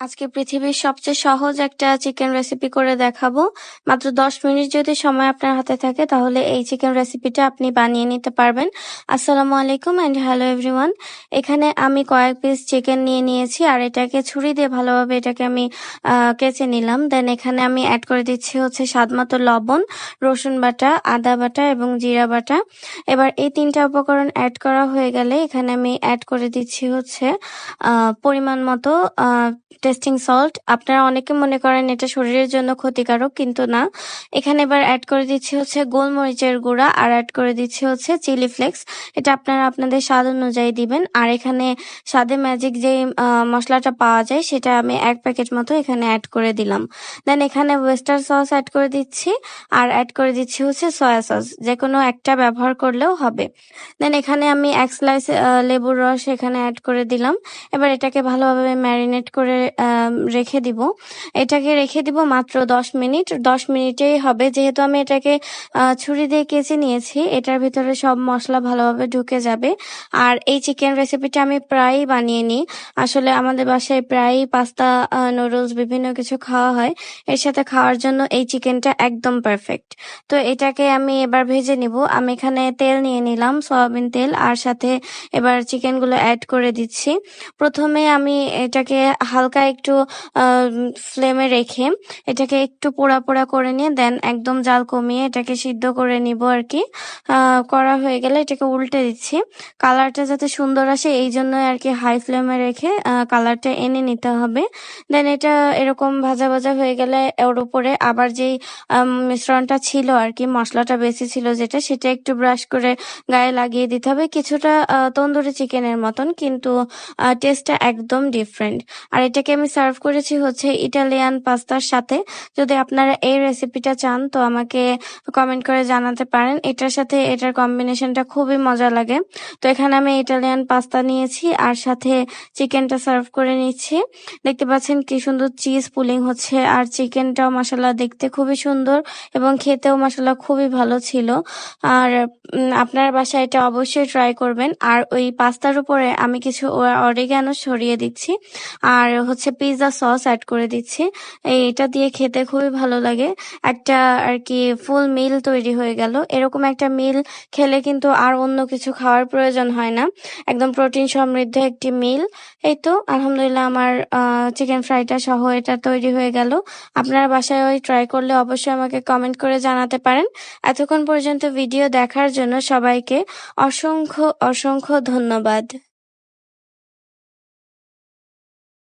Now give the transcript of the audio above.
আজকে পৃথিবীর সবচেয়ে সহজ একটা চিকেন রেসিপি করে দেখাবো। মাত্র দশ মিনিট যদি সময় আপনার হাতে থাকে, তাহলে এই চিকেন রেসিপিটা আপনি বানিয়ে নিতে পারবেন। আসসালামু আলাইকুম অ্যান্ড হ্যালো এভরিওয়ান এখানে আমি কয়েক পিস চিকেন নিয়ে নিয়েছি, আর এটাকে ছুরি দিয়ে ভালোভাবে এটাকে আমি কেচে নিলাম। দেন এখানে আমি অ্যাড করে দিচ্ছি হচ্ছে স্বাদ মতো লবণ, রসুন বাটা, আদা বাটা এবং জিরা বাটা। এবার এই তিনটা উপকরণ অ্যাড করা হয়ে গেলে এখানে আমি অ্যাড করে দিচ্ছি হচ্ছে পরিমাণ মতো টেস্টিং সল্ট আপনারা অনেকে মনে করেন এটা শরীরের জন্য ক্ষতিকারক, কিন্তু না। এখানে এবার অ্যাড করে দিচ্ছি হচ্ছে গোলমরিচের গুঁড়া আর অ্যাড করে দিচ্ছি হচ্ছে চিলি ফ্লেক্স এটা আপনারা আপনাদের স্বাদ অনুযায়ী দিবেন। আর এখানে স্বাদে ম্যাজিক যে মশলাটা পাওয়া যায়, সেটা আমি এক প্যাকেট মতো এখানে অ্যাড করে দিলাম। দেন এখানে ওয়েস্টার সস অ্যাড করে দিচ্ছি আর অ্যাড করে দিচ্ছি হচ্ছে সয়া সস যে কোনো একটা ব্যবহার করলেও হবে। দেন এখানে আমি এক স্লাইস লেবুর রস এখানে অ্যাড করে দিলাম। এবার এটাকে ভালোভাবে ম্যারিনেট করে রেখে দিব। এটাকে রেখে দিব মাত্র দশ মিনিট। দশ মিনিটেই হবে। যেহেতু আমি এটাকে ছুরি দিয়ে কেচে নিয়েছি, এটার ভিতরে সব মশলা ভালোভাবে ঢুকে যাবে। আর এই চিকেন রেসিপিটা আমি প্রায়ই বানিয়ে নিই। আসলে আমাদের বাসায় প্রায়ই পাস্তা নুডলস বিভিন্ন কিছু খাওয়া হয়। এর সাথে খাওয়ার জন্য এই চিকেনটা একদম পারফেক্ট তো এটাকে আমি এবার ভেজে নিব। আমি এখানে তেল নিয়ে নিলাম, সয়াবিন তেল, আর সাথে এবার চিকেনগুলো অ্যাড করে দিচ্ছি। প্রথমে আমি এটাকে হালকা একটু ফ্লেমে রেখে এটাকে একটু পোড়া পোড়া করে নিয়ে দেন একদম জাল কমিয়ে এটাকে সিদ্ধ করে নিব আর কি করা হয়ে গেলে এটাকে উল্টে দিচ্ছি। কালারটা যাতে সুন্দর আসে এই জন্য আর কি হাই ফ্লেমে রেখে কালারটা এনে নিতে হবে। দেন এটা এরকম ভাজা ভাজা হয়ে গেলে ওর উপরে আবার যেই মিশ্রণটা ছিল আর কি মশলাটা বেশি ছিল যেটা, সেটা একটু ব্রাশ করে গায়ে লাগিয়ে দিতে হবে। কিছুটা তন্দুরি চিকেনের মতন, কিন্তু টেস্টটা একদম ডিফারেন্ট আর এটাকে আমি সার্ভ করেছি হচ্ছে ইটালিয়ান পাস্তার সাথে। যদি আপনারা এই রেসিপিটা চান, তো আমাকে কমেন্ট করে জানাতে পারেন। এটার সাথে এটার কম্বিনেশনটা খুবই মজা লাগে। তো এখানে আমি ইটালিয়ান পাস্তা নিয়েছি, আর সাথে চিকেনটা সার্ভ করে নিচ্ছি। দেখতে পাচ্ছেন কি সুন্দর চিজ পুলিং হচ্ছে, আর চিকেনটাও মশলা দেখতে খুবই সুন্দর এবং খেতেও মশলা খুবই ভালো ছিল। আর আপনার বাসায় এটা অবশ্যই ট্রাই করবেন। আর ওই পাস্তার উপরে আমি কিছু অরিগানো ছড়িয়ে দিচ্ছি। আর হচ্ছে পিৎজা সস অ্যাড করে দিচ্ছি। এটা দিয়ে খেতে খুবই ভালো লাগে। একটা আর কি ফুল মিল তৈরি হয়ে গেল। এরকম একটা মিল খেলে কিন্তু আর অন্য কিছু খাওয়ার প্রয়োজন হয় না। একদম প্রোটিন সমৃদ্ধ একটি মিল এই তো, আলহামদুলিল্লাহ আমার চিকেন ফ্রাইটা সহ এটা তৈরি হয়ে গেল। আপনারা বাসায় ওই ট্রাই করলে অবশ্যই আমাকে কমেন্ট করে জানাতে পারেন। এতক্ষণ পর্যন্ত ভিডিও দেখার জন্য সবাইকে অসংখ্য অসংখ্য ধন্যবাদ।